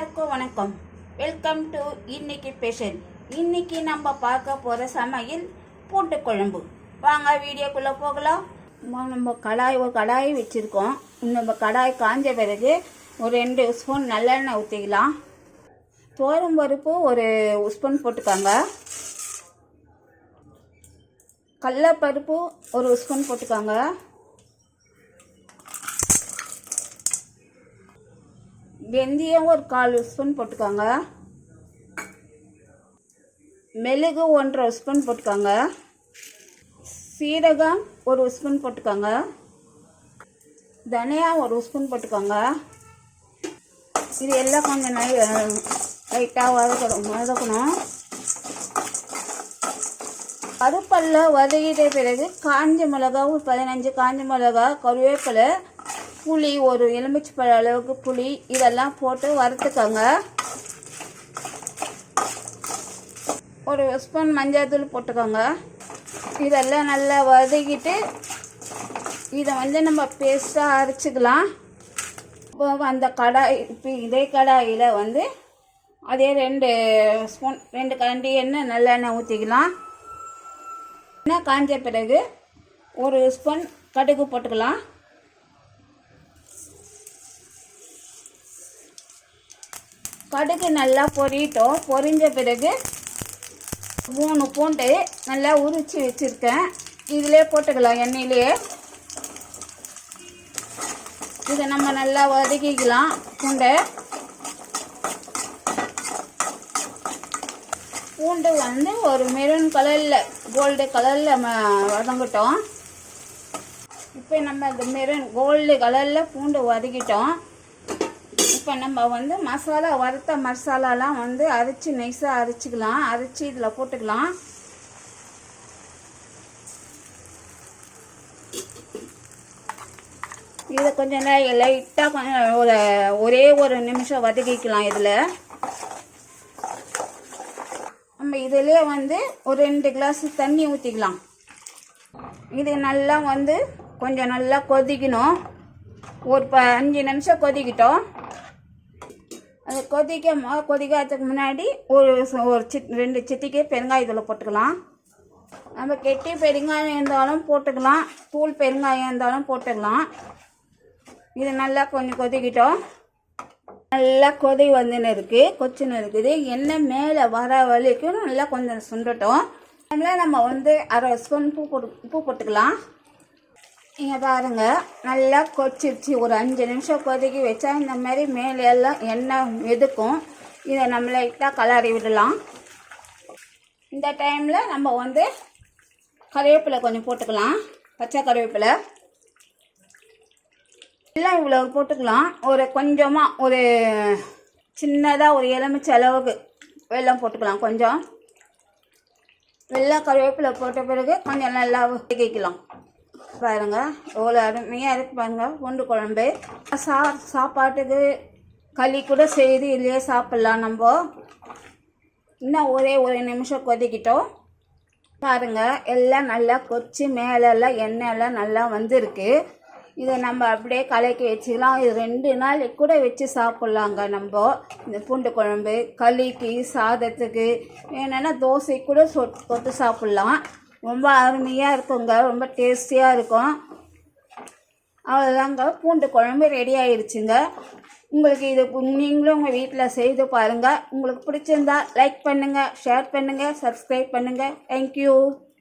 வணக்கம். Welcome to இன்னைக்கு special இன்னைக்கு நம்ம பார்க்க போகிற சமையல் பூண்டு குழம்பு வாங்க வீடியோக்குள்ளே போகலாம். நம்ம கடாய் ஒரு கடாய் வச்சுருக்கோம். நம்ம கடாய் காஞ்ச பிறகு ஒரு ரெண்டு ஸ்பூன் நல்லெண்ணெய் ஊற்றிக்கலாம் தோரம் பருப்பு ஒரு ஸ்பூன் போட்டுக்காங்க. கடலப்பருப்பு ஒரு ஸ்பூன் போட்டுக்காங்க. வெந்தயம் ஒரு கால் ஸ்பூன் போட்டுக்கோங்க. மெழுகு ஒன்றரை ஸ்பூன் போட்டுக்கோங்க. சீரகம் ஒரு ஸ்பூன் போட்டுக்கோங்க. தனியா ஒரு ஸ்பூன் போட்டுக்கோங்க. இது எல்லாம் கொஞ்சம் நை லைட்டாக வதக்கணும் வதக்கணும். பருப்பல்ல வதக்கிட்ட பிறகு காஞ்ச மிளகா ஒரு பதினஞ்சு காஞ்ச மிளகா கருவேப்பிலை புளி ஒரு எலுமிச்சை பழ அளவுக்கு புளி இதெல்லாம் போட்டு வறுத்துக்கோங்க. ஒரு ஸ்பூன் மஞ்சள் போட்டுக்கோங்க. இதெல்லாம் நல்லா வதக்கிட்டு இதை வந்து நம்ம பேஸ்ட்டாக அரைச்சிக்கலாம். இப்போ அந்த கடாய் இப்போ இதே கடாயில் வந்து அதே ரெண்டு ஸ்பூன் ரெண்டு கரண்டி எண்ணெய் நல்லெண்ணெய் ஊற்றிக்கலாம் எண்ணெய் காஞ்ச பிறகு ஒரு ஸ்பூன் கடுகு போட்டுக்கலாம். கடுகு நல்லா பொரியட்டும் பொரிஞ்ச பிறகு மூணு பூண்டு நல்லா உரிச்சு வச்சுருக்கேன். இதிலே போட்டுக்கலாம் எண்ணெயிலே. இதை நம்ம நல்லா வதக்கிக்கலாம் பூண்டை. பூண்டு வந்து ஒரு மெரூன் கலரில் கோல்டு கலரில் வதங்கிட்டோம். இப்போ நம்ம இந்த மெரூன் கோல்டு கலரில் பூண்டு வதக்கிட்டோம். இப்போ நம்ம வந்து மசாலா வறுத்த மசாலாலாம் வந்து அரைச்சி நைஸாக அரைச்சிக்கலாம். அரைச்சி இதில் போட்டுக்கலாம். இதை கொஞ்சம் லைட்டாக கொஞ்சம் ஒரு ஒரே ஒரு நிமிஷம் வதக்கிக்கலாம் இதில். நம்ம இதிலே வந்து ஒரு ரெண்டு கிளாஸ் தண்ணி ஊற்றிக்கலாம் இது நல்லா வந்து கொஞ்சம் நல்லா கொதிக்கணும். ஒரு ப அஞ்சு நிமிஷம் கொதிக்கிட்டோம். அது கொதிக்க கொதிக்கிறதுக்கு முன்னாடி ஒரு ஒரு சிட் ரெண்டு சிட்டிக்கை பெருங்காயத்தூள் போட்டுக்கலாம். நம்ம கெட்டி பெருங்காயம் இருந்தாலும் போட்டுக்கலாம். தூள் பெருங்காயம் இருந்தாலும் போட்டுக்கலாம். இது நல்லா கொஞ்சம் கொதிக்கிட்டோம். நல்லா கொதி வந்துன்னு இருக்குது கொச்சின்னு இருக்குது. எண்ணெய் மேலே வர வரைக்கும் நல்லா கொஞ்சம் சுண்டட்டும். அதில் நம்ம வந்து அரை ஸ்பூன் உப்பு போட்டு உப்பு போட்டுக்கலாம். இங்கே பாருங்க நல்லா கொச்சிருச்சு ஒரு அஞ்சு நிமிஷம் கொதிக்கி வச்சா இந்த மாதிரி மேலே எல்லாம் எண்ணெய் எதுக்கும் இதை நம்ம லைட்டாக கலரி விடலாம். இந்த டைமில் நம்ம வந்து கருவேப்பிலை கொஞ்சம் போட்டுக்கலாம். பச்சை கருவேப்பிலை. எல்லாம் இவ்வளோ போட்டுக்கலாம். ஒரு கொஞ்சமாக ஒரு சின்னதாக ஒரு எலுமிச்சை அளவுக்கு வெள்ளம் போட்டுக்கலாம் கொஞ்சம். வெள்ளம் கருவேப்பிலை போட்ட பிறகு கொஞ்சம் நல்லா வதக்கிக்கலாம் பாருங்கள் எவ்வளோ அருமையாக இருக்கு பாருங்கள் பூண்டு குழம்பு. சா சாப்பாட்டுக்கு களி கூட செய்து இல்லையே சாப்பிட்லாம் நம்ம. இன்னும் ஒரே ஒரு நிமிஷம் கொதிக்கிட்டோம். பாருங்கள் எல்லாம் நல்லா கொச்சி மேலெல்லாம் எண்ணெய் எல்லாம் நல்லா வந்திருக்கு. இதை நம்ம அப்படியே கலக்கி வச்சுக்கலாம். இது ரெண்டு நாள் கூட வச்சு சாப்பிட்லாங்க நம்ம. இந்த பூண்டு குழம்பு களிக்கு சாதத்துக்கு. வேணும்னா தோசை கூட சொட் கொத்து சாப்பிட்லாம். ரொம்ப அருமையாக இருக்குங்க. ரொம்ப டேஸ்டியாக இருக்கும். அவ்வளோதாங்க பூண்டு குழம்பு ரெடி ஆயிடுச்சுங்க உங்களுக்கு இது நீங்களும் உங்கள் வீட்டில் செய்து பாருங்கள் உங்களுக்கு பிடிச்சிருந்தா லைக் பண்ணுங்கள் ஷேர் பண்ணுங்கள் சப்ஸ்கிரைப் பண்ணுங்கள் தேங்க்யூ